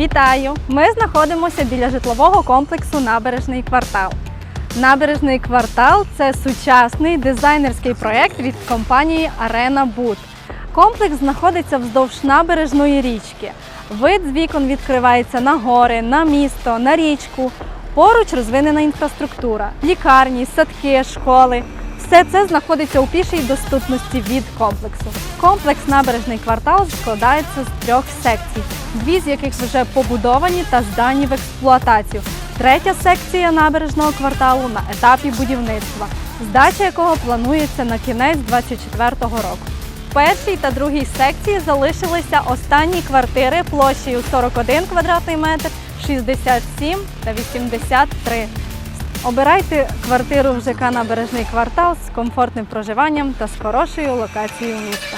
Вітаю! Ми знаходимося біля житлового комплексу Набережний квартал. Набережний квартал це сучасний дизайнерський проєкт від компанії Арена Буд. Комплекс знаходиться вздовж набережної річки. Вид з вікон відкривається на гори, на місто, на річку. Поруч розвинена інфраструктура, лікарні, садки, школи. Все це знаходиться у пішій доступності від комплексу. Комплекс набережний квартал складається з трьох секцій, дві з яких вже побудовані та здані в експлуатацію. Третя секція набережного кварталу на етапі будівництва, здача якого планується на кінець 2024 року. В першій та другій секції залишилися останні квартири площею 41 квадратний метр, 67 та 83. Обирайте квартиру в ЖК Набережний квартал з комфортним проживанням та з хорошою локацією міста.